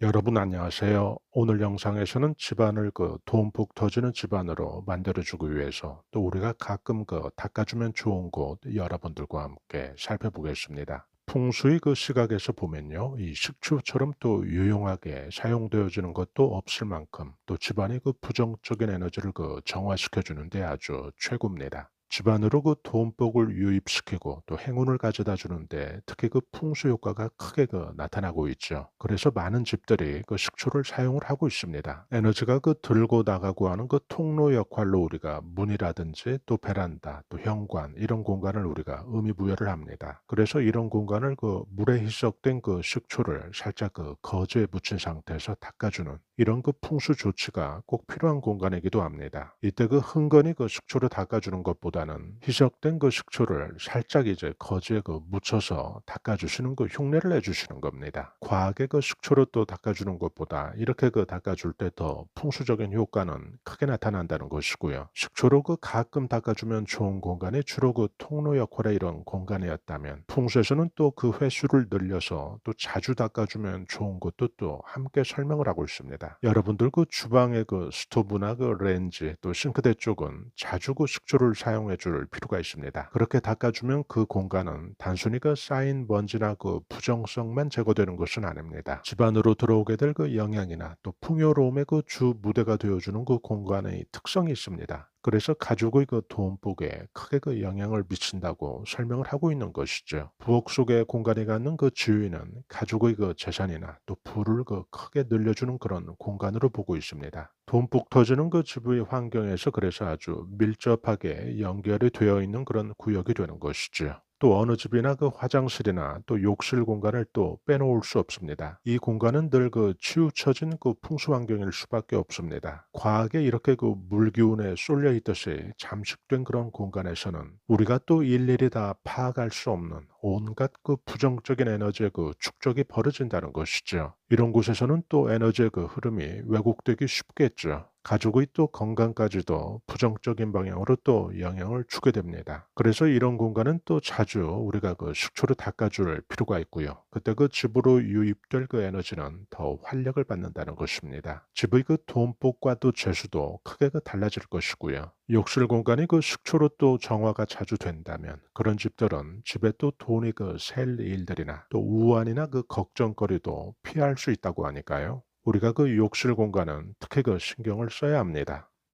여러분 안녕하세요. 오늘 영상에서는 집안을 그 돈폭 터지는 집안으로 만들어주기 위해서 또 우리가 가끔 그 닦아주면 좋은 곳 여러분들과 함께 살펴보겠습니다. 풍수의 그 시각에서 보면요. 이 식초처럼 또 유용하게 사용되어지는 것도 없을 만큼 또 집안의 그 부정적인 에너지를 그 정화시켜주는데 아주 최고입니다. 집안으로 그 돈복을 유입시키고 또 행운을 가져다 주는데 특히 그 풍수 효과가 크게 그 나타나고 있죠. 그래서 많은 집들이 그 식초를 사용을 하고 있습니다. 에너지가 그 들고 나가고 하는 그 통로 역할로 우리가 문이라든지 또 베란다, 또 현관 이런 공간을 우리가 의미 부여를 합니다. 그래서 이런 공간을 그 물에 희석된 그 식초를 살짝 그 거즈에 묻힌 상태에서 닦아주는 이런 그 풍수 조치가 꼭 필요한 공간이기도 합니다. 이때 그 흥건히 그 식초를 닦아주는 것보다는 희석된 그 식초를 살짝 이제 거즈에 그 묻혀서 닦아주시는 그 흉내를 내주시는 겁니다. 과하게 그 식초로 또 닦아주는 것보다 이렇게 그 닦아줄 때 더 풍수적인 효과는 크게 나타난다는 것이고요. 식초로 그 가끔 닦아주면 좋은 공간이 주로 그 통로 역할의 이런 공간이었다면 풍수에서는 또 그 횟수를 늘려서 또 자주 닦아주면 좋은 것도 또 함께 설명을 하고 있습니다. 여러분들 그 주방의 그 스토브나 그 렌즈 또 싱크대 쪽은 자주 그 식초를 사용해 줄 필요가 있습니다. 그렇게 닦아주면 그 공간은 단순히 그 쌓인 먼지나 그 부정성만 제거되는 것은 아닙니다. 집안으로 들어오게 될 그 영향이나 또 풍요로움의 그 주 무대가 되어주는 그 공간의 특성이 있습니다. 그래서 가족의 그 돈복에 크게 그 영향을 미친다고 설명을 하고 있는 것이죠. 부엌 속의 공간이 갖는 그 지위는 가족의 그 재산이나 또 부를 그 크게 늘려주는 그런 공간으로 보고 있습니다. 돈복 터지는 그 집의 환경에서 그래서 아주 밀접하게 연결이 되어 있는 그런 구역이 되는 것이죠. 또 어느 집이나 그 화장실이나 또 욕실 공간을 또 빼놓을 수 없습니다. 이 공간은 늘 그 치우쳐진 그 풍수 환경일 수밖에 없습니다. 과하게 이렇게 그 물기운에 쏠려 있듯이 잠식된 그런 공간에서는 우리가 또 일일이 다 파악할 수 없는 온갖 그 부정적인 에너지의 그 축적이 벌어진다는 것이죠. 이런 곳에서는 또 에너지의 그 흐름이 왜곡되기 쉽겠죠. 가족의 또 건강까지도 부정적인 방향으로 또 영향을 주게 됩니다. 그래서 이런 공간은 또 자주 우리가 그 식초를 닦아줄 필요가 있고요. 그때 그 집으로 유입될 그 에너지는 더 활력을 받는다는 것입니다. 집의 그 돈복과 또 재수도 크게 그 달라질 것이고요. 욕실 공간이 그 식초로 또 정화가 자주 된다면 그런 집들은 집에 또 돈이 그 셀 일들이나 또 우환이나 그 걱정거리도 피할 수 있다고 하니까요. 우리가 그 욕실 공간은 특히 그 신경을 써야 합니다.